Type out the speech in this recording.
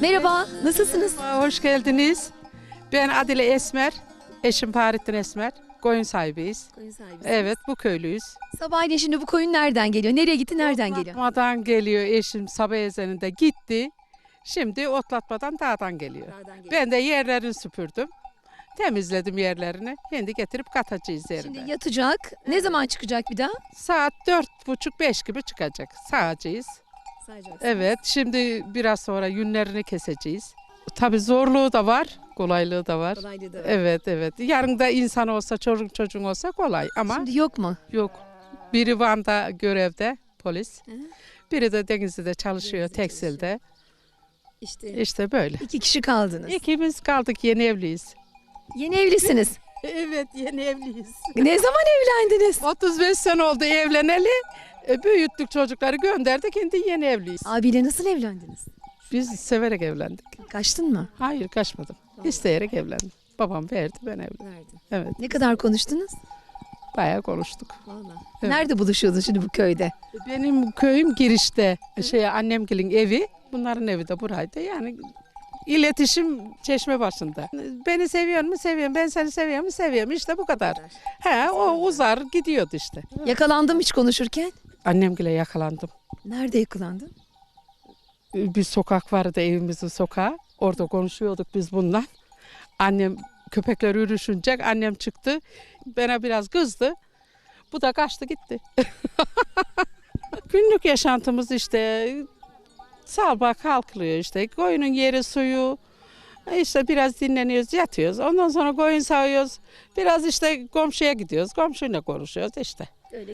Merhaba, nasılsınız? Hoş geldiniz. Ben Adile Esmer, eşim Fahrettin Esmer. Koyun sahibiyiz. Evet, bu köylüyüz. Sabahleyin şimdi bu koyun nereden geliyor? Nereye gitti, nereden geliyor? Otlatmadan geliyor eşim sabah ezanında gitti. Şimdi otlatmadan dağdan geliyor. Ben de yerlerini süpürdüm. Temizledim yerlerini. Şimdi getirip katacağız yerine. Şimdi yatacak. Ne zaman çıkacak bir daha? Saat dört buçuk beş gibi çıkacak. Sağacağız. Evet, şimdi biraz sonra yünlerini keseceğiz. Tabii zorluğu da var, kolaylığı da var. Evet, evet. Yarın da insan olsa, çocuk çocuğun olsa kolay ama Şimdi yok mu? yok. Biri Van'da görevde, polis. Hı. Biri de Denizli'de çalışıyor, Denizli'de tekstilde. İşte İşte böyle. iki kişi kaldınız. İkimiz kaldık, yeni evliyiz. Yeni evlisiniz. Evet, yeni evliyiz. ne zaman evlendiniz? 35 sene oldu evleneli. E, büyüttük çocukları gönderdik, şimdi yeni evliyiz. Abiyle nasıl evlendiniz? Biz severek evlendik. Kaçtın mı? Hayır kaçmadım. İsteyerek evlendim. Babam verdi ben evlendim. Verdim. Evet Ne kadar konuştunuz? bayağı konuştuk. Evet. Nerede buluşuyordunuz şimdi bu köyde? Benim köyüm girişte. Şey annemgilin evi. Bunların evi de buraydı. Yani iletişim çeşme başında. Beni seviyor mu? Seviyorum. Ben seni seviyor mu? Seviyorum. İşte bu kadar. He, o uzar gidiyordu işte. Yakalandım hiç konuşurken. Annemgile yakalandım. Nerede yakalandın? Bir sokak vardı evimizin sokağı. Orada konuşuyorduk biz bundan. Annem köpekler yürüşünce annem çıktı. Bana biraz kızdı. Bu da kaçtı gitti. Günlük yaşantımız işte sabah kalkılıyor işte. Koyunun yeri suyu. İşte biraz dinleniyoruz, yatıyoruz. Ondan sonra koyun sağıyoruz. Biraz işte komşuya gidiyoruz. Komşuyla konuşuyoruz işte. Öyle.